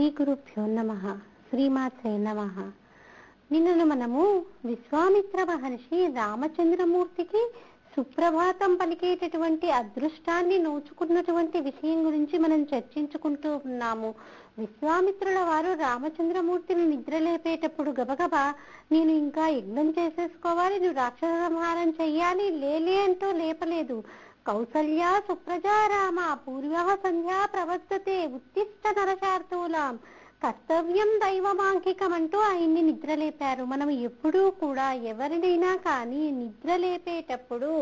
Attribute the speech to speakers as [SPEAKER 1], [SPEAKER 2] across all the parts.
[SPEAKER 1] శ్రీ గురుభ్యో నమ శ్రీమాత్రే నమ. నిన్నను మనము విశ్వామిత్ర మహర్షి రామచంద్రమూర్తికి సుప్రభాతం పలికేటటువంటి అదృష్టాన్ని నోచుకున్నటువంటి విషయం గురించి మనం చర్చించుకుంటూ ఉన్నాము. విశ్వామిత్రుల వారు రామచంద్రమూర్తిని నిద్రలేపేటప్పుడు గబగబా నేను ఇంకా యజ్ఞం చేసేసుకోవాలి నువ్వు రాక్షస సంహారం చెయ్యాలి లేలే అంటూ లేపలేదు. కౌసల్యా సుప్రజారామ పూర్వ సంధ్యా ప్రవర్తతే ఉత్తిష్ట నరశార్తూలాం కర్తవ్యం దైవమాంకికమంటూ ఆయన్ని నిద్రలేపారు. మనం ఎప్పుడూ కూడా ఎవరినైనా కానీ నిద్రలేపేటప్పుడు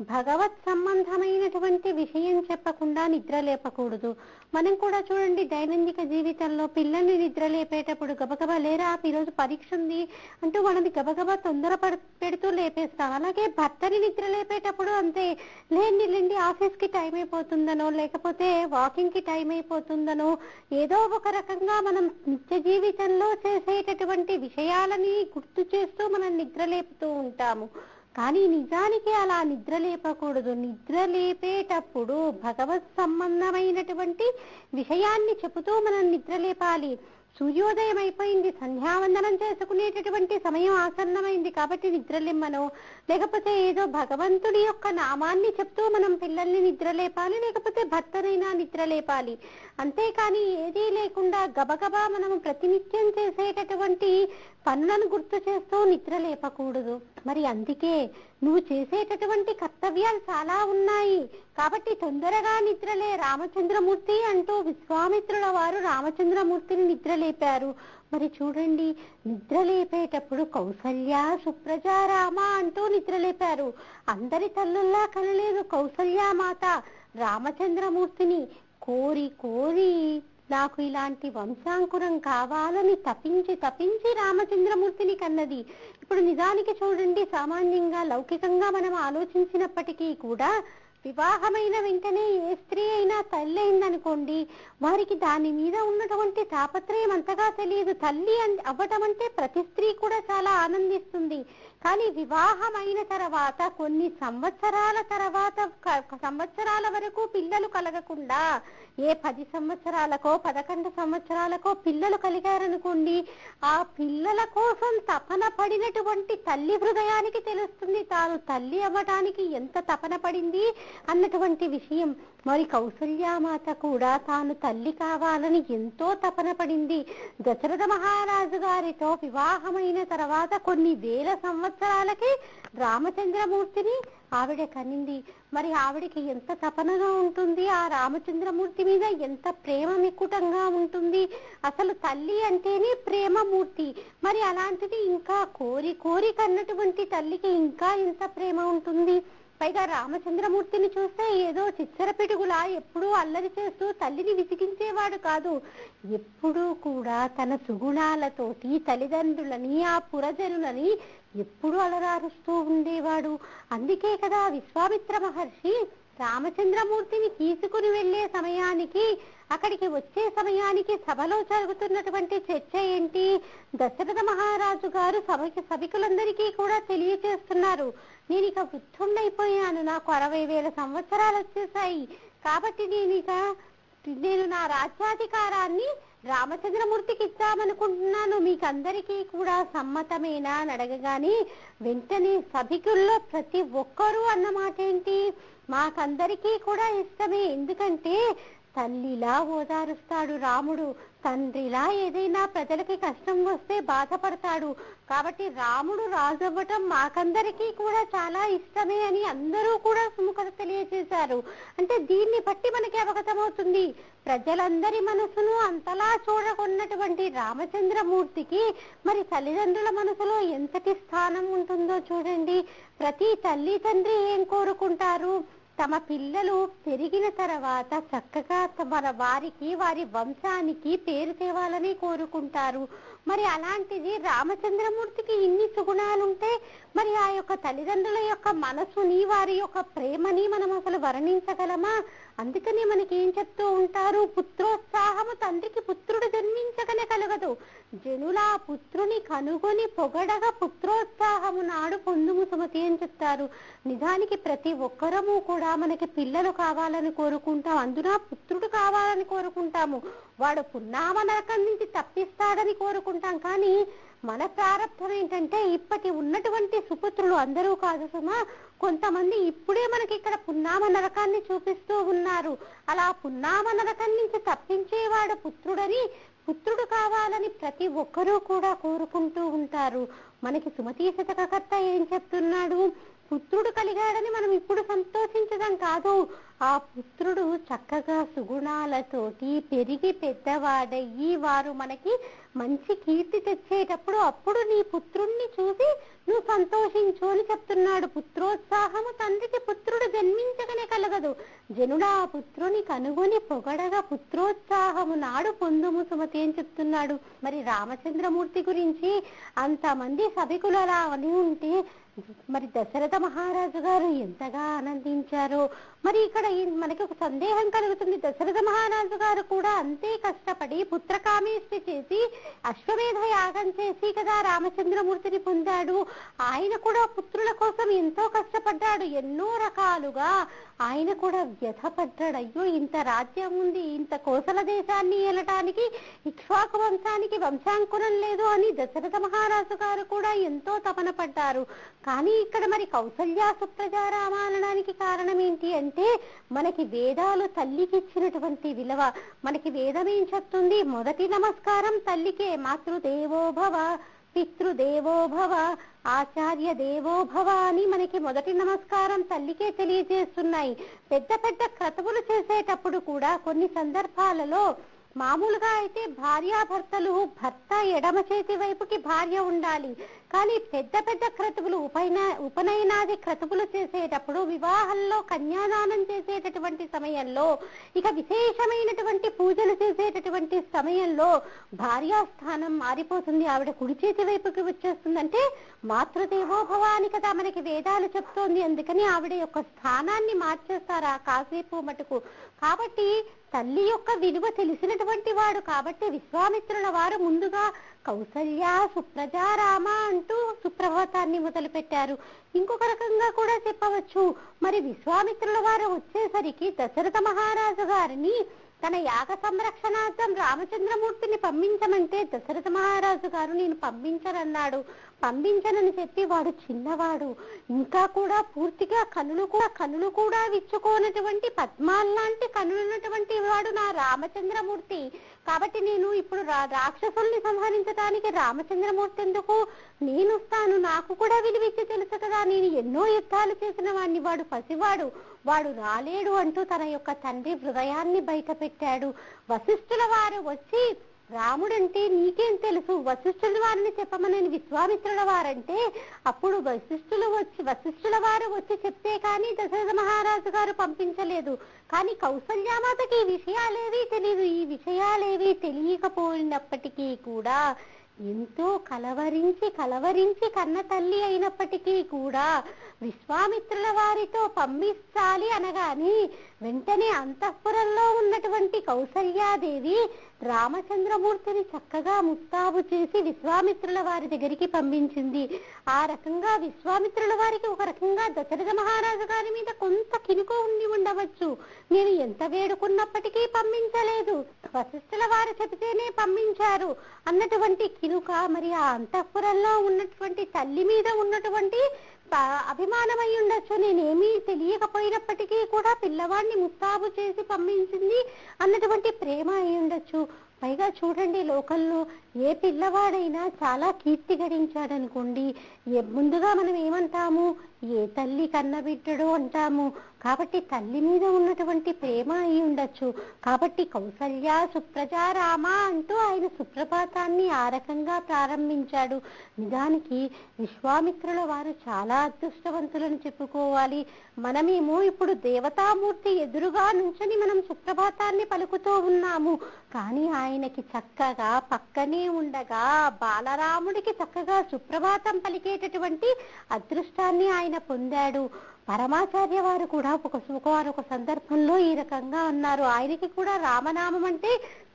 [SPEAKER 1] భగవత్ సంబంధమైనటువంటి విషయం చెప్పకుండా నిద్ర లేపకూడదు. మనం కూడా చూడండి దైనందిక జీవితంలో పిల్లల్ని నిద్ర లేపేటప్పుడు గబగబా లేరా? ఈరోజు పరీక్ష ఉంది అంటూ మనది గబగబా తొందర పెడుతూ లేపేస్తాం. అలాగే భర్తని నిద్ర లేపేటప్పుడు అంతే. లేండి లేండి ఆఫీస్కి టైం అయిపోతుందనో లేకపోతే వాకింగ్కి టైం అయిపోతుందనో ఏదో ఒక రకంగా మనం నిత్య జీవితంలో చేసేటటువంటి విషయాలని గుర్తు చేస్తూ మనం నిద్ర లేపుతూ ఉంటాము. కానీ నిజానికి అలా నిద్ర లేపకూడదు నిద్ర లేపేటప్పుడు భగవత్ సంబంధమైనటువంటి విషయాన్ని చెబుతూ మనం నిద్ర లేపాలి సూర్యోదయం అయిపోయింది సంధ్యావందనం చేసుకునేటటువంటి సమయం ఆసన్నమైంది కాబట్టి నిద్రలేమ్మను. లేకపోతే ఏదో భగవంతుడి యొక్క నామాన్ని చెప్తూ మనం పిల్లల్ని నిద్రలేపాలి లేకపోతే భర్తనైనా నిద్ర లేపాలి అంతేకాని ఏదీ లేకుండా గబగబా మనం ప్రతినిత్యం చేసేటటువంటి పనులను గుర్తు చేస్తూ నిద్ర లేపకూడదు. మరి అందుకే నువ్వు చేసేటటువంటి కర్తవ్యాలు చాలా ఉన్నాయి. కాబట్టి తొందరగా నిద్రలే. రామచంద్రమూర్తి అంటూ విశ్వామిత్రుల వారు రామచంద్రమూర్తిని నిద్ర లేపారు మరి చూడండి నిద్ర లేపేటప్పుడు కౌసల్య సుప్రజ రామ అంటూ నిద్ర లేపారు అందరి తల్లుల్లా కనలేదు కౌసల్య మాత. రామచంద్రమూర్తిని కోరి కోరి నాకు ఇలాంటి వంశాంకురం కావాలని తపించి తపించి రామచంద్రమూర్తిని కన్నది. ఇప్పుడు నిజానికి చూడండి సామాన్యంగా లౌకికంగా మనం ఆలోచించినప్పటికీ కూడా వివాహమైన వెంటనే ఏ స్త్రీ అయినా తల్లి అయిందనుకోండి వారికి దాని మీద ఉన్నటువంటి తాపత్రయం అంతగా తెలియదు. తల్లి అన్- అవ్వటం అంటే ప్రతి స్త్రీ కూడా చాలా ఆనందిస్తుంది. కానీ వివాహమైన తర్వాత కొన్ని సంవత్సరాల తర్వాత సంవత్సరాల వరకు పిల్లలు కలగకుండా ఏ పది సంవత్సరాలకో పదకొండు సంవత్సరాలకో పిల్లలు కలిగారనుకోండి ఆ పిల్లల కోసం తపన పడినటువంటి తల్లి హృదయానికి తెలుస్తుంది తాను తల్లి అవ్వటానికి ఎంత తపన పడింది అన్నటువంటి విషయం. మరి కౌసల్యామాత కూడా తాను తల్లి కావాలని ఎంతో తపన పడింది. దశరథ మహారాజు గారితో వివాహమైన తర్వాత కొన్ని వేల సంవత్సరాలకి రామచంద్రమూర్తిని ఆవిడ కనింది. మరి ఆవిడకి ఎంత తపనగా ఉంటుంది? ఆ రామచంద్రమూర్తి మీద ఎంత ప్రేమ మిక్కుటంగా ఉంటుంది? అసలు తల్లి అంటేనే ప్రేమమూర్తి. మరి అలాంటిది ఇంకా కోరి కోరి కన్నటువంటి తల్లికి ఇంకా ఎంత ప్రేమ ఉంటుంది? పైగా రామచంద్రమూర్తిని చూస్తే ఏదో చిచ్చరపిడుగులా ఎప్పుడూ అల్లరి చేస్తూ తల్లిని విసిగించేవాడు కాదు. ఎప్పుడూ కూడా తన సుగుణాలతోటి తల్లిదండ్రులని ఆ పురజనులని ఎప్పుడూ అలరారుస్తూ ఉండేవాడు. అందుకే కదా విశ్వామిత్ర మహర్షి రామచంద్రమూర్తిని తీసుకుని వెళ్ళే సమయానికి అక్కడికి వచ్చే సమయానికి సభలో జరుగుతున్నటువంటి చర్చ ఏంటి? దశరథ మహారాజు గారు సభకి సభికులందరికీ కూడా తెలియజేస్తున్నారు నేను ఇక వృద్ధుండైపోయాను నాకు అరవై వేల సంవత్సరాలు వచ్చేసాయి కాబట్టి నేను ఇక నేను నా రాజ్యాధికారాన్ని రామచంద్రమూర్తికి ఇద్దామనుకుంటున్నాను. మీకందరికీ కూడా సమ్మతమేనా అని అడగగానే వెంటనే సభికుల్లో ప్రతి ఒక్కరూ అన్నమాట ఏంటి మాకందరికీ కూడా ఇష్టమే. ఎందుకంటే తల్లిలా ఓదారుస్తాడు రాముడు. తండ్రిలా ఏదైనా ప్రజలకి కష్టం వస్తే బాధపడతాడు. కాబట్టి రాముడు రాజవ్వటం మాకందరికీ కూడా చాలా ఇష్టమే అని అందరూ కూడా సుముఖత తెలియజేశారు. అంటే దీన్ని బట్టి మనకి అవగతమవుతుంది ప్రజలందరి మనసును అంతలా చూడకున్నటువంటి రామచంద్రమూర్తికి మరి తల్లిదండ్రుల మనసులో ఎంతటి స్థానం ఉంటుందో చూడండి. ప్రతి తల్లి తండ్రి ఏం కోరుకుంటారు? తమ పిల్లలు పెరిగిన తర్వాత చక్కగా మన వారికి వారి వంశానికి పేరు తేవాలని కోరుకుంటారు. మరి అలాంటిది రామచంద్రమూర్తికి ఇన్ని సుగుణాలుంటే మరి ఆ యొక్క తల్లిదండ్రుల యొక్క మనసుని వారి యొక్క ప్రేమని మనం అసలు వర్ణించగలమా? అందుకని మనకి ఏం చెప్తూ ఉంటారు పుత్రోత్సాహము తండ్రికి పుత్రుడు జన్మించగనే కలగదు. జనుల పుత్రుని కనుగొని పొగడగా పుత్రోత్సాహము నాడు పొందుము సుమతి అని చెప్తారు. నిజానికి ప్రతి ఒక్కరము కూడా మనకి పిల్లలు కావాలని కోరుకుంటాం అందున పుత్రుడు కావాలని కోరుకుంటాము. వాడు పున్నామ నరకం నుంచి తప్పిస్తాడని కోరుకుంటాం. కానీ మన ప్రారంభం ఏంటంటే ఇప్పటి ఉన్నటువంటి సుపుత్రులు అందరూ కాదు సుమా. కొంతమంది ఇప్పుడే మనకి ఇక్కడ పున్నామ నరకాన్ని చూపిస్తూ ఉన్నారు. అలా పున్నామ నరకం నుంచి తప్పించేవాడు పుత్రుడని పుత్రుడు కావాలని ప్రతి ఒక్కరూ కూడా కోరుకుంటూ ఉంటారు. మనకి సుమతీ శతకర్త ఏం చెప్తున్నాడు? పుత్రుడు కలిగాడని మనం ఇప్పుడు సంతోషించడం కాదు. ఆ పుత్రుడు చక్కగా సుగుణాలతోటి పెరిగి పెద్దవాడయ్యి వారు మనకి మంచి కీర్తి తెచ్చేటప్పుడు అప్పుడు నీ పుత్రుణ్ణి చూసి నువ్వు సంతోషించు అని చెప్తున్నాడు. పుత్రోత్సాహము తండ్రికి పుత్రుడు జన్మించగనే కలగదు. జనుడా పుత్రుని కనుగొని పొగడగా పుత్రోత్సాహము నాడు పొందుము సుమతి అని చెప్తున్నాడు. మరి రామచంద్రమూర్తి గురించి అంతమంది సభికులు అలా అని ఉంటే మరి దశరథ మహారాజు గారు ఎంతగా ఆనందించారు. మరి ఇక్కడ మనకి ఒక సందేహం కలుగుతుంది. దశరథ మహారాజు గారు కూడా అంతే కష్టపడి పుత్రకామేష్టి చేసి అశ్వమేధ యాగం చేసి కదా రామచంద్రమూర్తిని పొందాడు. ఆయన కూడా పుత్రుల కోసం ఎంతో కష్టపడ్డాడు. ఎన్నో రకాలుగా ఆయన కూడా వ్యధపడ్డాడు అయ్యో ఇంత రాజ్యం ఉంది ఇంత కోసల దేశాన్ని ఏలటానికి ఇక్ష్వాకు వంశానికి వంశాంకురం లేదు అని దశరథ మహారాజు గారు కూడా ఎంతో తపన పడ్డారు. కానీ ఇక్కడ మరి కౌసల్యా సుప్రజారామ అనడానికి కారణం ఏంటి అంటే మనకి వేదాలు తల్లికి ఇచ్చినటువంటి విలువ. మనకి వేదం ఏం చెప్తుంది? మొదటి నమస్కారం తల్లికే మాతృదేవో భవ. పితృదేవో భవ ఆచార్య దేవో భవ అని మనకి మొదటి నమస్కారం తల్లికే తెలియజేస్తున్నాయి. పెద్ద పెద్ద క్రతువులు చేసేటప్పుడు కూడా కొన్ని సందర్భాలలో మామూలుగా అయితే భార్యాభర్తలు భర్త ఎడమ చేతి వైపుకి భార్య ఉండాలి. కానీ పెద్ద పెద్ద క్రతువులు ఉపైన ఉపనయనాది క్రతువులు చేసేటప్పుడు వివాహంలో కన్యాదానం చేసేటటువంటి సమయంలో ఇక విశేషమైనటువంటి పూజలు చేసేటటువంటి సమయంలో భార్యా స్థానం మారిపోతుంది. ఆవిడ కుడి చేతి వైపుకి వచ్చేస్తుందంటే మాతృదేవోభవ అని కదా మనకి వేదాలు చెప్తోంది. అందుకని ఆవిడ యొక్క స్థానాన్ని మార్చేస్తారు. ఆ కాసేపు మటుకు కాబట్టి తల్లి యొక్క విలువ తెలిసినటువంటి వాడు కాబట్టి విశ్వామిత్రుల వారు ముందుగా కౌసల్య సుప్రజారామ అంటూ సుప్రభాతాన్ని మొదలుపెట్టారు. ఇంకొక రకంగా కూడా చెప్పవచ్చు. మరి విశ్వామిత్రుల వారు వచ్చేసరికి దశరథ మహారాజు గారిని తన యాగ సంరక్షణార్థం రామచంద్రమూర్తిని పంపించమంటే దశరథ మహారాజు గారు నేను పంపించనన్నాడు. పంపించనని చెప్పి వాడు చిన్నవాడు. ఇంకా కూడా పూర్తిగా కనులు కూడా కనులు కూడా విచ్చుకోనటువంటి పద్మాల్లాంటి కనులున్నటువంటి వాడు నా రామచంద్రమూర్తి. కాబట్టి నేను ఇప్పుడు రా- రాక్షసుల్ని సంహరించడానికి రామచంద్రమూర్తి ఎందుకు? నేనుస్తాను. నాకు కూడా విలువిచ్చి తెలుసు కదా నేను ఎన్నో యుద్ధాలు చేసిన వాడిని వాడు పసివాడు. వాడు రాలేడు అంటూ తన యొక్క తండ్రి హృదయాన్ని బయట పెట్టాడు వశిష్ఠుల వారు వచ్చి రాముడంటే నీకేం తెలుసు? వశిష్ఠుల వారిని చెప్పమని విశ్వామిత్రుల వారంటే అప్పుడు వశిష్ఠులు వచ్చి వశిష్ఠుల వారు వచ్చి చెప్తే కానీ దశరథ మహారాజు గారు పంపించలేదు. కానీ కౌసల్యామాతకి ఈ విషయాలేవీ తెలియదు ఈ విషయాలేవీ తెలియకపోయినప్పటికీ కూడా ఎంతో కలవరించి కలవరించి కన్న తల్లి అయినప్పటికీ కూడా విశ్వామిత్రుల వారితో పంపించాలి అనగాని వెంటనే అంతఃపురంలో ఉన్నటువంటి కౌసల్యాదేవి రామచంద్రమూర్తిని చక్కగా ముస్తాబు చేసి విశ్వామిత్రుల వారి దగ్గరికి పంపించింది. ఆ రకంగా విశ్వామిత్రుల వారికి ఒక రకంగా దశరథ మహారాజు గారి మీద కొంత కినుకు ఉండి ఉండవచ్చు. నేను ఎంత వేడుకున్నప్పటికీ పంపించలేదు. వశిష్ఠుల వారు చెబితేనే పంపించారు. అన్నటువంటి కినుక మరి ఆ అంతఃపురంలో ఉన్నటువంటి తల్లి మీద ఉన్నటువంటి అభిమానమై ఉండొచ్చు నేనేమీ తెలియకపోయినప్పటికీ కూడా పిల్లవాడిని ముస్తాబు చేసి పంపించింది అన్నటువంటి ప్రేమ అయి ఉండొచ్చు పైగా చూడండి లోకల్లో ఏ పిల్లవాడైనా చాలా కీర్తి గడించాడనుకోండి. ముందుగా మనం ఏమంటాము? ఏ తల్లి కన్నబిడ్డడు అంటాము. కాబట్టి తల్లి మీద ఉన్నటువంటి ప్రేమ అయి ఉండొచ్చు. కాబట్టి కౌసల్య సుప్రజారామ అంటూ ఆయన సుప్రభాతాన్ని ఆ రకంగా ప్రారంభించాడు. నిజానికి విశ్వామిత్రుల వారు చాలా అదృష్టవంతులను చెప్పుకోవాలి. మనమేమో ఇప్పుడు దేవతామూర్తి ఎదురుగా నుంచొని మనం సుప్రభాతాన్ని పలుకుతూ ఉన్నాము. కానీ ఆయనకి చక్కగా పక్కనే ఉండగా బాలరాముడికి చక్కగా సుప్రభాతం పలికే అనేటటువంటి అదృష్టాన్ని ఆయన పొందాడు. పరమాచార్య వారు కూడా ఒక ఒక- ఒక సందర్భంలో ఈ రకంగా అన్నారు. ఆయనకి కూడా రామనామం అంటే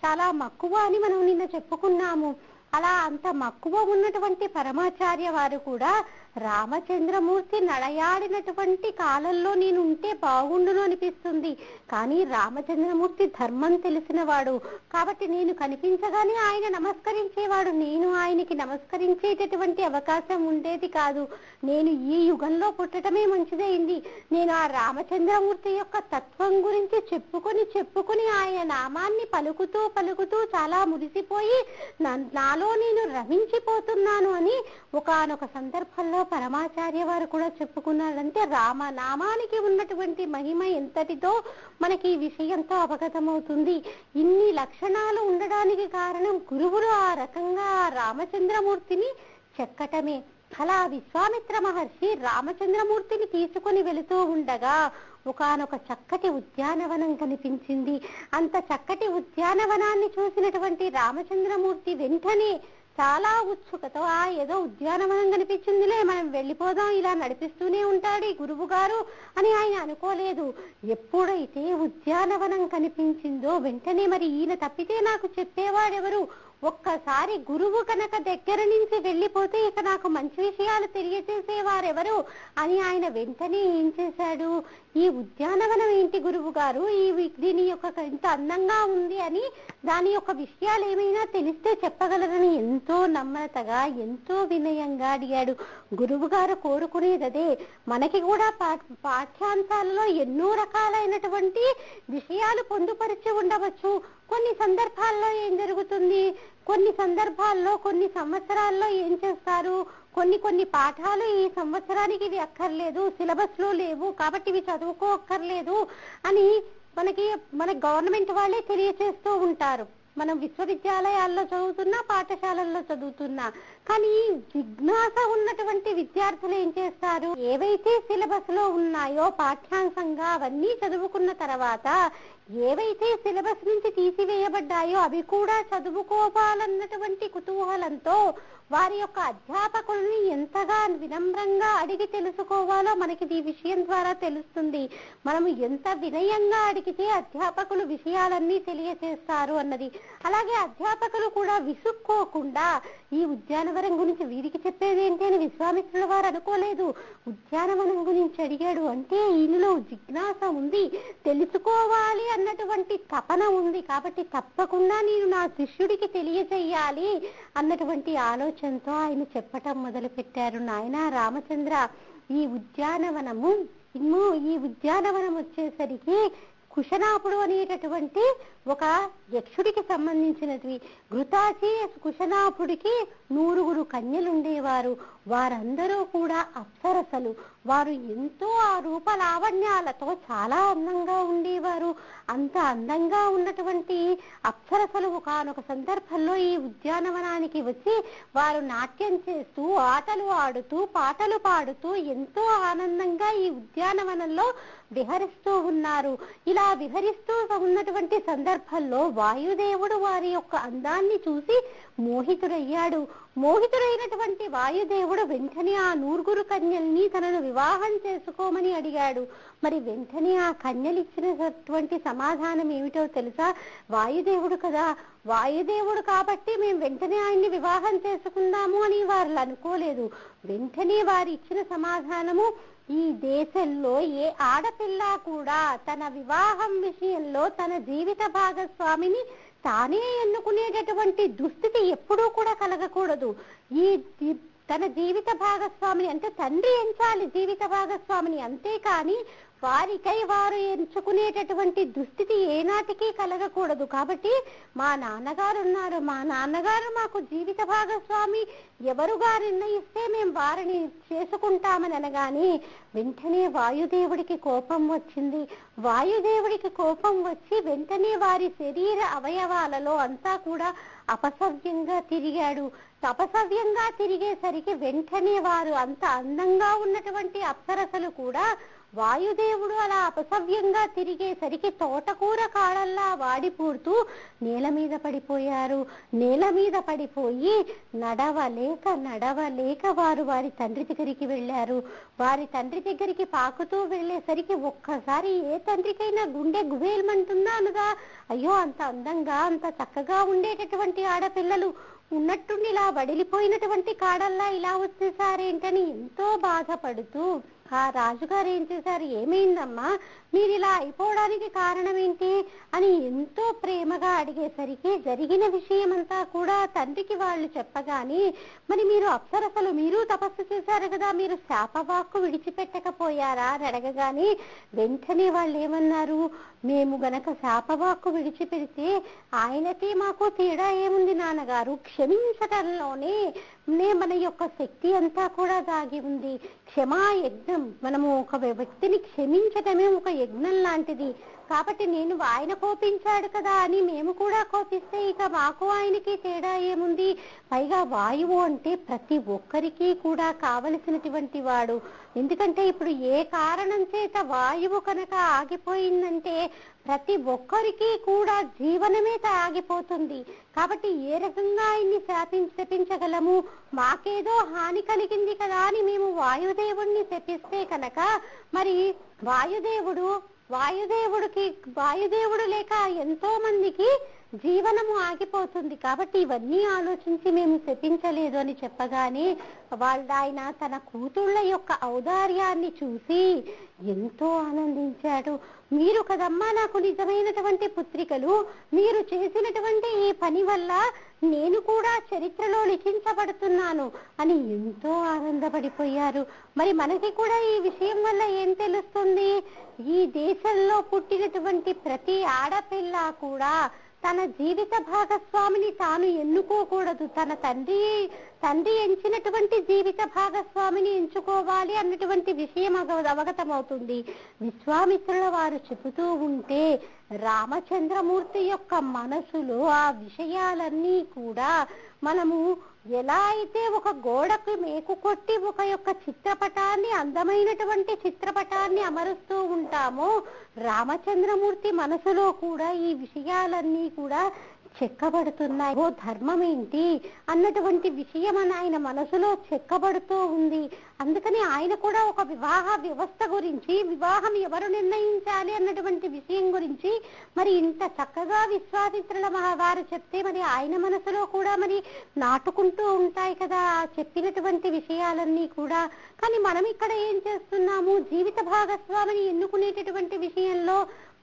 [SPEAKER 1] చాలా మక్కువ అని మనం నిన్న చెప్పుకున్నాము. అలా అంత మక్కువ ఉన్నటువంటి పరమాచార్య వారు కూడా రామచంద్రమూర్తి నడయాడినటువంటి కాలంలో నేను ఉంటే బాగుండును అనిపిస్తుంది. కానీ రామచంద్రమూర్తి ధర్మం తెలిసినవాడు. కాబట్టి నేను కనిపించగానే ఆయన నమస్కరించేవాడు. నేను ఆయనకి నమస్కరించేటటువంటి అవకాశం ఉండేది కాదు. నేను ఈ యుగంలో పుట్టడమే మంచిదైంది. నేను ఆ రామచంద్రమూర్తి యొక్క తత్వం గురించి చెప్పుకొని చెప్పుకొని ఆయన నామాన్ని పలుకుతూ పలుకుతూ చాలా మురిసిపోయి నాలో నేను రమించిపోతున్నాను అని ఒకానొక సందర్భంలో పరమాచార్య వారు కూడా చెప్పుకున్నారంటే రామ నామానికి ఉన్నటువంటి మహిమ ఎంతటితో మనకి ఈ విషయంతో అవగతమవుతుంది. ఇన్ని లక్షణాలు ఉండడానికి కారణం గురువులు ఆ రకంగా రామచంద్రమూర్తిని చెక్కటమే. అలా విశ్వామిత్ర మహర్షి రామచంద్రమూర్తిని తీసుకొని వెళుతూ ఉండగా ఒకానొక చక్కటి ఉద్యానవనం కనిపించింది. అంత చక్కటి ఉద్యానవనాన్ని చూసినటువంటి రామచంద్రమూర్తి వెంటనే చాలా ఉత్సుకతో ఆ ఏదో ఉద్యానవనం కనిపించిందిలే. మనం వెళ్ళిపోదాం ఇలా నడిపిస్తూనే ఉంటాడు ఈ గురువు గారు అని ఆయన అనుకోలేదు. ఎప్పుడైతే ఉద్యానవనం కనిపించిందో వెంటనే మరి ఈయన తప్పితే నాకు చెప్పేవాడెవరు? ఒక్కసారి గురువు కనుక దగ్గర నుంచి వెళ్ళిపోతే ఇక నాకు మంచి విషయాలు తెలియజేసేవారెవరు అని ఆయన వెంటనే ఏం చేశాడు? ఈ ఉద్యానవనం ఏంటి గురువు గారు ఈ దీని యొక్క ఇంత అందంగా ఉంది అని దాని యొక్క విషయాలు ఏమైనా తెలిస్తే చెప్పగలరని ఎంతో నమ్రతగా ఎంతో వినయంగా అడిగాడు. గురువు గారు కోరుకునేది అదే. మనకి కూడా పా- పాఠ్యాంశాలలో ఎన్నో రకాలైనటువంటి విషయాలు పొందుపరిచి ఉండవచ్చు. కొన్ని సందర్భాల్లో ఏం జరుగుతుంది? కొన్ని సందర్భాల్లో కొన్ని సంవత్సరాల్లో ఏం చేస్తారు? కొన్ని కొన్ని పాఠాలు ఈ సంవత్సరానికి ఇవి అక్కర్లేదు సిలబస్లో లేవు కాబట్టి ఇవి చదువుకోక్కర్లేదు అని మనకి మన గవర్నమెంట్ వాళ్ళే తెలియచేస్తూ ఉంటారు. మనం విశ్వవిద్యాలయాల్లో చదువుతున్నా పాఠశాలల్లో చదువుతున్నా. కానీ జిజ్ఞాస ఉన్నటువంటి విద్యార్థులు ఏం చేస్తారు? ఏవైతే సిలబస్లో ఉన్నాయో పాఠ్యాంశంగా అవన్నీ చదువుకున్న తర్వాత ఏవైతే సిలబస్ నుంచి తీసివేయబడ్డాయో అవి కూడా చదువుకోవాలన్నటువంటి కుతూహలంతో వారి యొక్క అధ్యాపకుల్ని ఎంతగా వినమ్రంగా అడిగి తెలుసుకోవాలో మనకి ఈ విషయం ద్వారా తెలుస్తుంది. మనము ఎంత వినయంగా అడిగితే అధ్యాపకులు విషయాలన్నీ తెలియచేస్తారు అన్నది అలాగే అధ్యాపకులు కూడా విసుక్కోకుండా ఈ ఉద్యానవనం గురించి వీరికి చెప్పేది ఏంటి అని విశ్వామిత్రుల వారు అనుకోలేదు. ఉద్యానవనం గురించి అడిగాడు అంటే ఈయనలో జిజ్ఞాస ఉంది తెలుసుకోవాలి అన్నటువంటి తపన ఉంది. కాబట్టి తప్పకుండా నేను నా శిష్యుడికి తెలియజేయాలి అన్నటువంటి ఆలోచనతో ఆయన చెప్పటం మొదలు పెట్టారు నాయన రామచంద్ర ఈ ఉద్యానవనము ఈ ఉద్యానవనం వచ్చేసరికి కుశనాపుడు అనేటటువంటి ఒక యక్షుడికి సంబంధించినది. ఘృతాచి కుశనాపుడికి నూరుగురు కన్యలుండేవారు. వారందరూ కూడా అప్సరసలు. వారు ఎంతో ఆ రూప లావణ్యాలతో చాలా అందంగా ఉండేవారు. అంత అందంగా ఉన్నటువంటి అప్సరసలు ఒకనొక సందర్భంలో ఈ ఉద్యానవనానికి వచ్చి వారు నాట్యం చేస్తూ ఆటలు ఆడుతూ పాటలు పాడుతూ ఎంతో ఆనందంగా ఈ ఉద్యానవనంలో విహరిస్తూ ఉన్నారు. ఇలా విహరిస్తూ ఉన్నటువంటి సందర్భంలో వాయుదేవుడు వారి యొక్క అందాన్ని చూసి మోహితుడయ్యాడు. మోహితుడైనటువంటి వాయుదేవుడు వెంటనే ఆ నూరుగురు కన్యల్ని తనను వివాహం చేసుకోమని అడిగాడు. మరి వెంటనే ఆ కన్యలు ఇచ్చినటువంటి సమాధానం ఏమిటో తెలుసా? వాయుదేవుడు కదా. వాయుదేవుడు కాబట్టి మేము వెంటనే ఆయన్ని వివాహం చేసుకుందాము అని వారు అనుకోలేదు. వెంటనే వారు ఇచ్చిన సమాధానము ఈ దేశంలో ఏ ఆడపిల్ల కూడా తన వివాహం విషయంలో తన జీవిత భాగస్వామిని తానే ఎన్నుకునేటటువంటి దుస్థితి ఎప్పుడూ కూడా కలగకూడదు. ఈ తన జీవిత భాగస్వామిని అంటే తండ్రి ఎంచాలి జీవిత భాగస్వామిని అంతేకాని వారికై వారు ఎంచుకునేటటువంటి దుస్థితి ఏనాటికి కలగకూడదు. కాబట్టి మా నాన్నగారు ఉన్నారు మా నాన్నగారు మాకు జీవిత భాగస్వామి. ఎవరుగా నిర్ణయిస్తే మేము వారిని చేసుకుంటామని అనగాని వెంటనే వాయుదేవుడికి కోపం వచ్చింది. వాయుదేవుడికి కోపం వచ్చి వెంటనే వారి శరీర అవయవాలలో అంతా కూడా అపసవ్యంగా తిరిగాడు. అపసవ్యంగా తిరిగేసరికి వెంటనే వారు అంత అందంగా ఉన్నటువంటి అప్సరసలు కూడా వాయుదేవుడు అలా అపసవ్యంగా తిరిగేసరికి తోటకూర కాడల్లా వాడిపూడుతూ నేల మీద పడిపోయారు. నేల మీద పడిపోయి నడవలేక నడవలేక వారు వారి తండ్రి దగ్గరికి వెళ్ళారు. వారి తండ్రి దగ్గరికి పాకుతూ వెళ్ళేసరికి ఒక్కసారి ఏ తండ్రికైనా గుండె గుబేల్మంటుందా అయ్యో అంత అందంగా అంత చక్కగా ఉండేటటువంటి ఆడపిల్లలు ఉన్నట్టుండి ఇలా వడిలిపోయినటువంటి కాడల్లా ఇలా వచ్చేసారేంటని ఎంతో బాధపడుతూ ఆ రాజుగారు ఏం చేశారు? ఏమైందమ్మా? మీరు ఇలా అయిపోవడానికి కారణం ఏంటి అని ఎంతో ప్రేమగా అడిగేసరికి జరిగిన విషయమంతా కూడా తండ్రికి వాళ్ళు చెప్పగాని మరి మీరు అప్సరసలు మీరు తపస్సు చేశారు కదా మీరు శాపవాక్కు విడిచిపెట్టకపోయారా? అని అడగగాని వెంటనే వాళ్ళు ఏమన్నారు మేము గనక శాపవాక్కు విడిచిపెడితే ఆయనకి మాకు తేడా ఏముంది నాన్నగారు? క్షమించటంలోనే నే మన యొక్క శక్తి అంతా కూడా దాగి ఉంది. క్షమా యజ్ఞం మనము ఒక వ్యక్తిని క్షమించటమే ఒక యజ్ఞం లాంటిది. కాబట్టి నేను ఆయన కోపించాడు కదా అని మేము కూడా కోపిస్తే ఇక మాకు ఆయనకి తేడా ఏముంది? పైగా వాయువు అంటే ప్రతి ఒక్కరికి కూడా కావలసినటువంటి వాడు. ఎందుకంటే ఇప్పుడు ఏ కారణం చేత వాయువు కనుక ఆగిపోయిందంటే ప్రతి ఒక్కరికి కూడా జీవనమే ఆగిపోతుంది. కాబట్టి ఏ రకంగా ఆయన్ని శాపించి శపించగలము? మాకేదో హాని కలిగింది కదా అని మేము వాయుదేవుణ్ణి శపిస్తే కనుక మరి వాయుదేవుడు వాయుదేవుడికి వాయుదేవుడు లేక ఎంతో మందికి జీవనము ఆగిపోతుంది. కాబట్టి ఇవన్నీ ఆలోచించి మేము శపించలేదు అని చెప్పగానే వాళ్ళ ఆయన తన కూతుళ్ళ యొక్క ఔదార్యాన్ని చూసి ఎంతో ఆనందించాడు. మీరు కదమ్మా నాకు నిజమైనటువంటి పుత్రికలు మీరు చేసినటువంటి ఈ పని వల్ల నేను కూడా చరిత్రలో లిఖించబడుతున్నాను అని ఎంతో ఆనందపడిపోయారు. మరి మనకి కూడా ఈ విషయం వల్ల ఏం తెలుస్తుంది? ఈ దేశంలో పుట్టినటువంటి ప్రతి ఆడపిల్ల కూడా తన జీవిత భాగస్వామిని తాను ఎన్నుకోకూడదు. తన తండ్రి తండ్రి ఎంచినటువంటి జీవిత భాగస్వామిని ఎంచుకోవాలి అన్నటువంటి విషయం అవగతమవుతుంది. విశ్వామిత్రుల వారు చెబుతూ ఉంటే రామచంద్రమూర్తి యొక్క మనసులో ఆ విషయాలన్నీ కూడా మనము ఎలా అయితే ఒక గోడకు మేకు కొట్టి ఒక యొక్క చిత్రపటాన్ని అందమైనటువంటి చిత్రపటాన్ని అమరుస్తూ ఉంటామో రామచంద్రమూర్తి మనసులో కూడా ఈ విషయాలన్నీ కూడా చెక్కబడుతున్నాయి ఓ ధర్మం ఏంటి అన్నటువంటి విషయం అని ఆయన మనసులో చెక్కబడుతూ ఉంది. అందుకని ఆయన కూడా ఒక వివాహ వ్యవస్థ గురించి వివాహం ఎవరు నిర్ణయించాలి అన్నటువంటి విషయం గురించి మరి ఇంత చక్కగా విశ్వామిత్రుల వారు చెప్తే మరి ఆయన మనసులో కూడా మరి నాటుకుంటూ ఉంటాయి కదా చెప్పినటువంటి విషయాలన్నీ కూడా. కానీ మనం ఇక్కడ ఏం చేస్తున్నాము? జీవిత భాగస్వామిని ఎన్నుకునేటటువంటి విషయంలో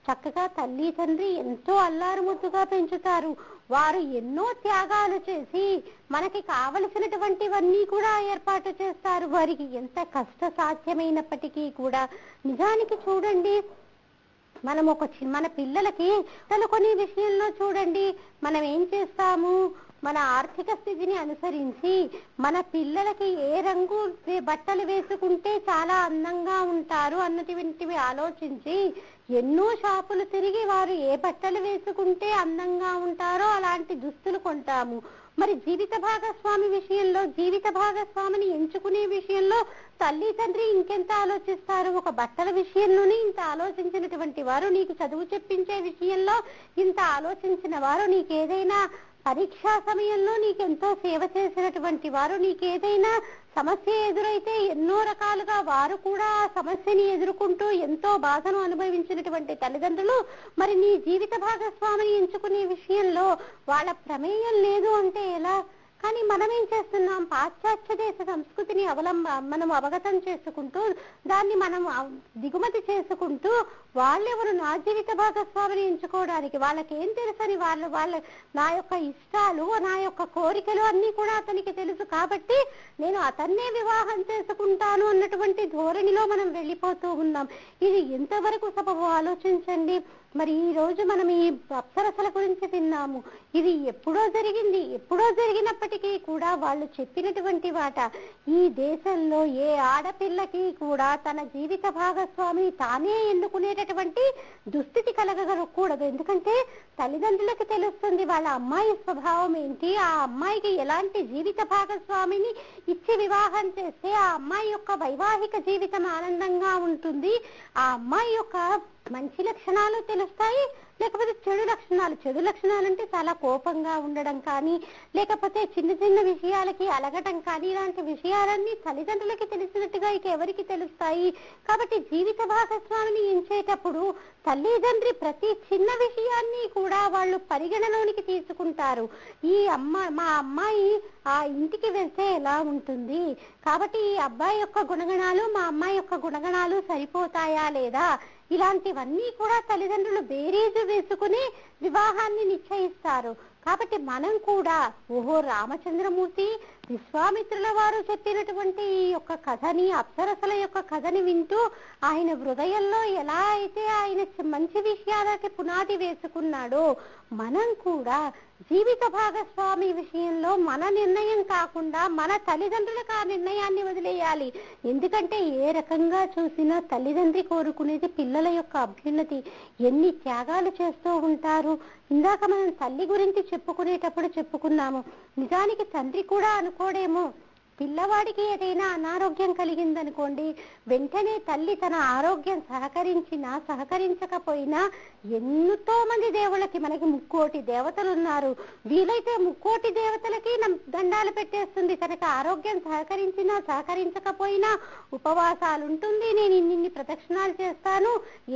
[SPEAKER 1] చక్కగా తల్లి తండ్రి ఎంతో అల్లారుముద్దుగా పెంచుతారు. వారు ఎన్నో త్యాగాలు చేసి మనకి కావలసినటువంటివన్నీ కూడా ఏర్పాటు చేస్తారు. వారికి ఎంత కష్ట సాధ్యమైనప్పటికీ కూడా నిజానికి చూడండి మనం ఒక మన పిల్లలకి కొన్ని విషయంలో చూడండి. మనం ఏం చేస్తాము? మన ఆర్థిక స్థితిని అనుసరించి మన పిల్లలకి ఏ రంగు బట్టలు వేసుకుంటే చాలా అందంగా ఉంటారు అన్నటువంటివి ఆలోచించి ఎన్నో షాపులు తిరిగి వారు ఏ బట్టలు వేసుకుంటే అందంగా ఉంటారో అలాంటి దుస్తులు కొంటాము. మరి జీవిత భాగస్వామి విషయంలో జీవిత భాగస్వామిని ఎంచుకునే విషయంలో తల్లి తండ్రి ఇంకెంత ఆలోచిస్తారు? ఒక బట్టల విషయంలోనే ఇంత ఆలోచించినటువంటి వారు నీకు చదువు చెప్పించే విషయంలో ఇంత ఆలోచించిన వారు నీకేదైనా పరీక్షా సమయంలో నీకెంతో సేవ చేసినటువంటి వారు నీకేదైనా సమస్య ఎదురైతే ఎన్నో రకాలుగా వారు కూడా ఆ సమస్యని ఎదుర్కొంటూ ఎంతో బాధను అనుభవించినటువంటి తల్లిదండ్రులు మరి నీ జీవిత భాగస్వామిని ఎంచుకునే విషయంలో వాళ్ళ ప్రమేయం లేదు అంటే ఎలా? కానీ మనం ఏం చేస్తున్నాం? పాశ్చాత్య దేశ సంస్కృతిని అవలంబ మనం అవగతం చేసుకుంటూ దాన్ని మనం దిగుమతి చేసుకుంటూ వాళ్ళెవరు నా జీవిత భాగస్వామిని ఎంచుకోవడానికి వాళ్ళకి ఏం తెలుసని వాళ్ళు వాళ్ళ నా యొక్క ఇష్టాలు నా యొక్క కోరికలు అన్ని కూడా అతనికి తెలుసు కాబట్టి నేను అతన్నే వివాహం చేసుకుంటాను అన్నటువంటి ధోరణిలో మనం వెళ్ళిపోతూ ఉన్నాం. ఇది ఎంతవరకు సబబు? ఆలోచించండి. మరి ఈ రోజు మనం ఈ అప్సరసల గురించి విన్నాము. ఇది ఎప్పుడో జరిగింది. ఎప్పుడో జరిగినప్పటికీ కూడా వాళ్ళు చెప్పినటువంటి మాట ఈ దేశంలో ఏ ఆడపిల్లకి కూడా తన జీవిత భాగస్వామిని తానే ఎన్నుకునేటటువంటి దుస్థితి కలగకూడదు ఎందుకంటే తల్లిదండ్రులకు తెలుస్తుంది వాళ్ళ అమ్మాయి స్వభావం ఏంటి. ఆ అమ్మాయికి ఎలాంటి జీవిత భాగస్వామిని ఇచ్చి వివాహం చేస్తే ఆ అమ్మాయి యొక్క వైవాహిక జీవితం ఆనందంగా ఉంటుంది. ఆ అమ్మాయి యొక్క మంచి లక్షణాలు తెలుస్తాయి. లేకపోతే చెడు లక్షణాలు. చెడు లక్షణాలు అంటే చాలా కోపంగా ఉండడం కానీ లేకపోతే చిన్న చిన్న విషయాలకి అలగటం కానీ ఇలాంటి విషయాలన్నీ తల్లిదండ్రులకి తెలిసినట్టుగా ఇక ఎవరికి తెలుస్తాయి? కాబట్టి జీవిత భాగస్వామిని ఎంచేటప్పుడు తల్లిదండ్రి ప్రతి చిన్న విషయాన్ని కూడా వాళ్ళు పరిగణలోనికి తీసుకుంటారు. ఈ అమ్మ మా అమ్మాయి ఆ ఇంటికి వెళ్తే ఎలా ఉంటుంది? కాబట్టి ఈ అబ్బాయి యొక్క గుణగణాలు మా అమ్మాయి యొక్క గుణగణాలు సరిపోతాయా లేదా? ఇలాంటివన్నీ కూడా తల్లిదండ్రులు బేరీజు వేసుకుని వివాహాన్ని నిశ్చయిస్తారు. కాబట్టి మనం కూడా ఓహో రామచంద్రమూర్తి విశ్వామిత్రుల వారు చెప్పినటువంటి ఈ యొక్క కథని అప్సరసల యొక్క కథని వింటూ ఆయన హృదయంలో ఎలా అయితే ఆయన మంచి విషయాలకి పునాది వేసుకున్నాడో మనం కూడా జీవిత భాగస్వామి విషయంలో మన నిర్ణయం కాకుండా మన తల్లిదండ్రులకు ఆ నిర్ణయాన్ని వదిలేయాలి. ఎందుకంటే ఏ రకంగా చూసినా తల్లిదండ్రి కోరుకునేది పిల్లల యొక్క అభ్యున్నతి. ఎన్ని త్యాగాలు చేస్తూ ఉంటారు. ఇందాక మనం తల్లి గురించి చెప్పుకునేటప్పుడు చెప్పుకున్నాము. నిజానికి తండ్రి కూడా అనుకోడేమో. పిల్లవాడికి ఏదైనా అనారోగ్యం కలిగిందనుకోండి వెంటనే తల్లి తన ఆరోగ్యం సహకరించినా సహకరించకపోయినా ఎంతో మంది దేవుళ్ళకి మనకి ముక్కోటి దేవతలు ఉన్నారు వీలైతే ముక్కోటి దేవతలకి దండాలు పెట్టేస్తుంది. తనకు ఆరోగ్యం సహకరించినా సహకరించకపోయినా ఉపవాసాలు ఉంటుంది నేను ఇన్ని ప్రదక్షిణాలు చేస్తాను.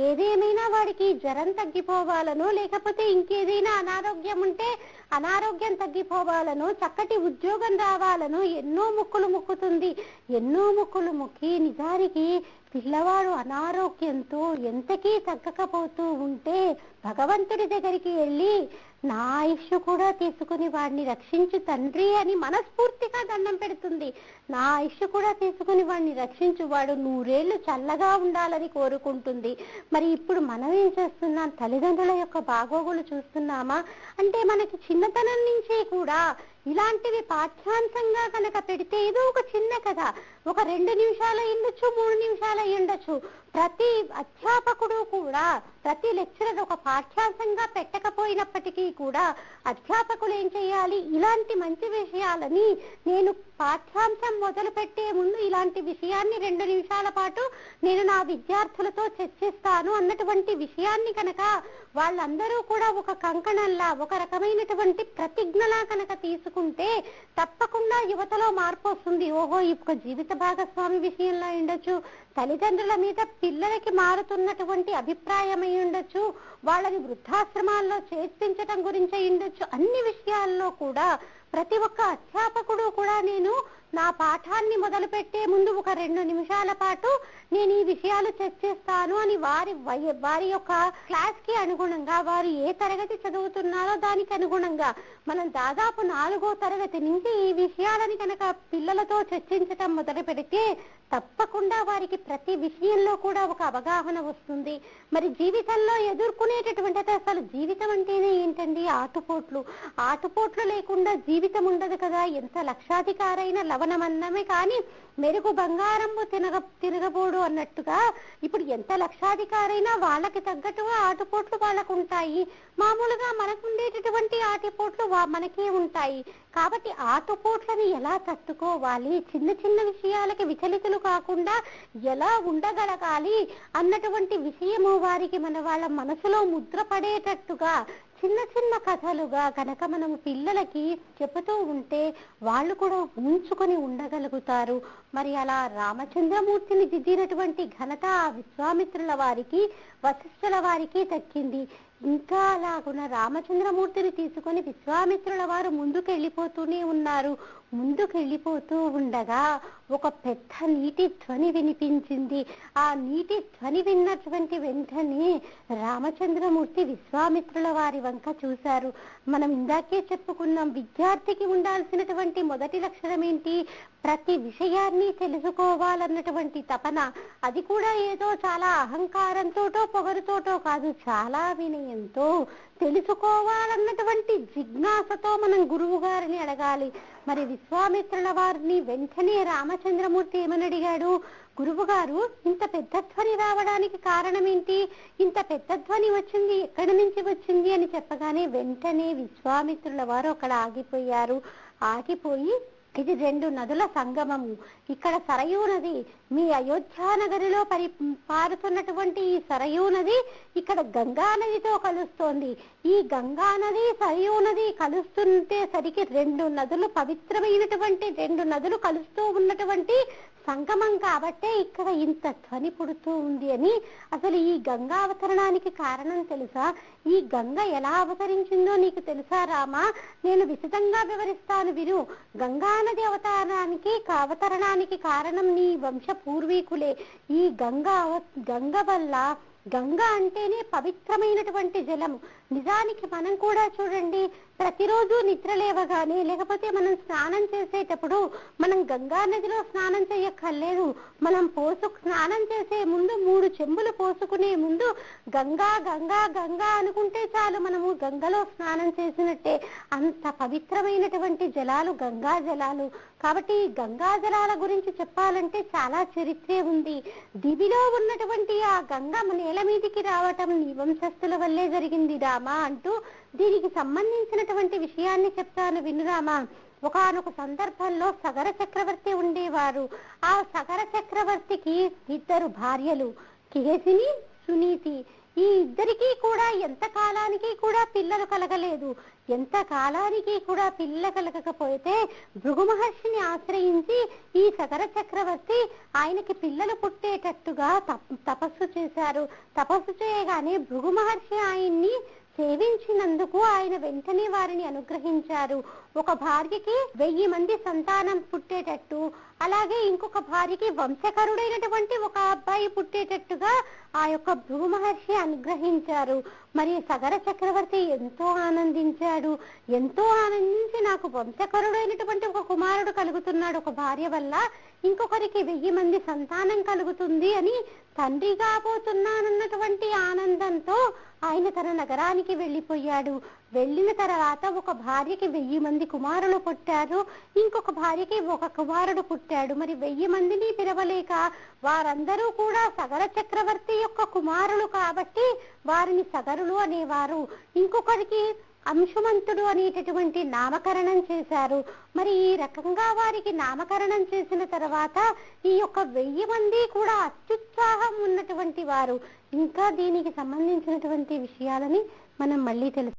[SPEAKER 1] ఏదేమైనా వాడికి జ్వరం తగ్గిపోవాలనో లేకపోతే ఇంకేదైనా అనారోగ్యం ఉంటే అనారోగ్యం తగ్గిపోవాలను చక్కటి ఉద్యోగం రావాలను ఎన్నో ముక్కులు ముక్కుతుంది. ఎన్నో ముక్కులు ముక్కి నిజానికి పిల్లవాడు అనారోగ్యంతో ఎంతకీ తగ్గకపోతూ ఉంటే భగవంతుడి దగ్గరికి వెళ్ళి నా ఆయుష్ కూడా తీసుకుని వాడిని రక్షించు తండ్రి అని మనస్ఫూర్తిగా దండం పెడుతుంది. నా ఆయుష్ కూడా తీసుకుని వాడిని రక్షించు. వాడు నూరేళ్ళు చల్లగా ఉండాలని కోరుకుంటుంది. మరి ఇప్పుడు మనం ఏం చేస్తున్నాం? తల్లిదండ్రుల యొక్క బాగోగులు చూస్తున్నామా? అంటే మనకి చిన్నతనం నుంచే కూడా ఇలాంటివి పాఠ్యాంశంగా కనుక పెడితే ఏదో ఒక చిన్న కథ. ఒక రెండు నిమిషాలు ఉండొచ్చు మూడు నిమిషాలు ఉండొచ్చు ప్రతి అధ్యాపకుడు కూడా ప్రతి లెక్చరర్ ఒక పాఠ్యాంశంగా పెట్టకపోయినప్పటికీ కూడా అధ్యాపకులు ఏం చేయాలి? ఇలాంటి మంచి విషయాలని నేను పాఠ్యాంశం మొదలు పెట్టే ముందు ఇలాంటి విషయాన్ని రెండు నిమిషాల పాటు నేను నా విద్యార్థులతో చర్చిస్తాను అన్నటువంటి విషయాన్ని కనుక వాళ్ళందరూ కూడా ఒక కంకణంలా ఒక రకమైనటువంటి ప్రతిజ్ఞలా కనుక తీసుకుంటే తప్పకుండా యువతలో మార్పు వస్తుంది. ఓహో ఈ జీవిత భాగస్వామి విషయంలో ఉండొచ్చు. తల్లిదండ్రుల మీద పిల్లలకి మారుతున్నటువంటి అభిప్రాయం అయి ఉండొచ్చు వాళ్ళని వృద్ధాశ్రమాల్లో చేర్పించటం గురించి అయి ఉండొచ్చు అన్ని విషయాల్లో కూడా ప్రతి ఒక్క అధ్యాపకుడు కూడా నేను నా పాఠాన్ని మొదలు పెట్టే ముందు ఒక రెండు నిమిషాల పాటు నేను ఈ విషయాలు చర్చిస్తాను అని వారి వారి యొక్క క్లాస్కి అనుగుణంగా వారు ఏ తరగతి చదువుతున్నారో దానికి అనుగుణంగా మనం దాదాపు నాలుగో తరగతి నుంచి ఈ విషయాలని కనుక పిల్లలతో చర్చించటం మొదలు పెడితే తప్పకుండా వారికి ప్రతి విషయంలో కూడా ఒక అవగాహన వస్తుంది. మరి జీవితంలో ఎదుర్కొనేటటువంటి అసలు జీవితం అంటేనే ఏంటండి? ఆటుపోట్లు. ఆటుపోట్లు లేకుండా జీవితం ఉండదు కదా. ఎంత లక్షాధికారైన లవణమన్నమే కానీ మెరుగు బంగారంబు తినగ తినగబోడు అన్నట్టుగా ఇప్పుడు ఎంత లక్షాధికారైనా వాళ్ళకి తగ్గట్టుగా ఆటుపోట్లు వాళ్ళకు ఉంటాయి మామూలుగా మనకు ఉండేటటువంటి ఆటుపోట్లు మనకే ఉంటాయి. కాబట్టి ఆటుపోట్లని ఎలా తట్టుకోవాలి? చిన్న చిన్న విషయాలకి విచలితులు కాకుండా ఎలా ఉండగలగాలి? అన్నటువంటి విషయము వారికి మన వాళ్ళ మనసులో ముద్ర పడేటట్టుగా చిన్న చిన్న కథలుగా కనుక మనము పిల్లలకి చెబుతూ ఉంటే వాళ్ళు కూడా ఉంచుకొని ఉండగలుగుతారు. మరి అలా రామచంద్రమూర్తిని దిద్దినటువంటి ఘనత ఆ విశ్వామిత్రుల వారికి వశిష్ఠుల వారికి దక్కింది. ఇంకా అలాగున రామచంద్రమూర్తిని తీసుకొని విశ్వామిత్రుల వారు ముందుకు వెళ్ళిపోతూనే ఉన్నారు. ముందుకు వెళ్ళిపోతూ ఉండగా ఒక పెద్ద నీటి ధ్వని వినిపించింది. ఆ నీటి ధ్వని విన్నటువంటి వెంటనే రామచంద్రమూర్తి విశ్వామిత్రుల వారి వంక చూశారు. మనం ఇందాకే చెప్పుకున్నాం విద్యార్థికి ఉండాల్సినటువంటి మొదటి లక్షణం ఏంటి ప్రతి విషయాన్ని తెలుసుకోవాలన్నటువంటి తపన. అది కూడా ఏదో చాలా అహంకారంతోటో పొగరుతోటో కాదు చాలా వినయంతో తెలుసుకోవాలన్నటువంటి జిజ్ఞాసతో మనం గురువు గారిని అడగాలి. మరి విశ్వామిత్రుల వారిని వెంటనే రామచంద్రమూర్తి ఏమని అడిగాడు? గురువు గారు ఇంత పెద్ద ధ్వని రావడానికి కారణం ఏంటి ఇంత పెద్ద ధ్వని వచ్చింది ఎక్కడి నుంచి వచ్చింది అని చెప్పగానే వెంటనే విశ్వామిత్రుల వారు అక్కడ ఆగిపోయారు. ఆగిపోయి ఇది రెండు నదుల సంగమము. ఇక్కడ సరయూ నది మీ అయోధ్యా నగరిలో పరి పారుతున్నటువంటి ఈ సరయూ నది ఇక్కడ గంగా నదితో కలుస్తోంది. ఈ గంగా నది సరయూ నది కలుస్తుంటే సరికి రెండు నదులు పవిత్రమైనటువంటి రెండు నదులు కలుస్తూ ఉన్నటువంటి సంగమం కాబట్టే ఇక్కడ ఇంత ధ్వని పుడుతూ ఉంది అని అసలు ఈ గంగా అవతరణానికి కారణం తెలుసా? ఈ గంగ ఎలా అవతరించిందో నీకు తెలుసా రామా? నేను విశదంగా వివరిస్తాను విను. గంగా నది అవతారానికి అవతరణానికి కారణం నీ వంశ పూర్వీకులే ఈ గంగా అవ- గంగ వల్ల గంగ అంటేనే పవిత్రమైనటువంటి జలము నిజానికి మనం కూడా చూడండి ప్రతిరోజు నిద్ర లేవగానే లేకపోతే మనం స్నానం చేసేటప్పుడు మనం గంగా నదిలో స్నానం చేయక్కర్లేదు. మనం పోసు స్నానం చేసే ముందు మూడు చెంబులు పోసుకునే ముందు గంగా గంగా గంగా అనుకుంటే చాలు మనము గంగలో స్నానం చేసినట్టే. అంత పవిత్రమైనటువంటి జలాలు గంగా జలాలు. కాబట్టి ఈ గంగా జలాల గురించి చెప్పాలంటే చాలా చరిత్రే ఉంది. దివిలో ఉన్నటువంటి ఆ గంగ నేల మీదికి రావటం నీ వంశస్థుల వల్లే జరిగింది వినురామా అంటూ దీనికి సంబంధించినటువంటి విషయాన్ని చెప్తాను వినురామా. ఒకనొక సందర్భంలో సగర చక్రవర్తి ఉండేవారు. ఆ సగర చక్రవర్తికి ఇద్దరు భార్యలు కేసిని సునీతి. ఈ ఇద్దరికీ కూడా ఎంత కాలానికి కూడా పిల్లలు కలగలేదు. ఎంత కాలానికి కూడా పిల్ల కలగకపోతే భృగు మహర్షిని ఆశ్రయించి ఈ సగర చక్రవర్తి ఆయనకి పిల్లలు పుట్టేటట్టుగా తపస్సు చేశారు. తపస్సు చేయగానే భృగు మహర్షి ఆయన్ని సేవించినందుకు ఆయన వెంటనే వారిని అనుగ్రహించారు. ఒక భార్యకి వెయ్యి మంది సంతానం పుట్టేటట్టు అలాగే ఇంకొక భార్యకి వంశకరుడైనటువంటి ఒక అబ్బాయి పుట్టేటట్టుగా ఆ యొక్క భృగు మహర్షి అనుగ్రహించారు. మరి సగర చక్రవర్తి ఎంతో ఆనందించాడు. ఎంతో ఆనందించి నాకు వంశకరుడైనటువంటి ఒక కుమారుడు కలుగుతున్నాడు. ఒక భార్య వల్ల ఇంకొకరికి వెయ్యి మంది సంతానం కలుగుతుంది అని తండ్రి కాబోతున్నానన్నటువంటి ఆనందంతో ఆయన తన నగరానికి వెళ్ళిపోయాడు. వెళ్ళిన తర్వాత ఒక భార్యకి వెయ్యి మంది కుమారులు పుట్టారు. ఇంకొక భార్యకి ఒక కుమారుడు పుట్టాడు. మరి వెయ్యి మందిని పిలవలేక వారందరూ కూడా సగర చక్రవర్తి యొక్క కుమారులు కాబట్టి వారిని సగరులు అనేవారు. ఇంకొకరికి అంశుమంతుడు అనేటటువంటి నామకరణం చేశారు. మరి ఈ రకంగా వారికి నామకరణం చేసిన తర్వాత ఈ యొక్క వెయ్యి మంది కూడా అత్యుత్సాహం ఉన్నటువంటి వారు. ఇంకా దీనికి సంబంధించినటువంటి విషయాలని మనం మళ్ళీ తెలుసు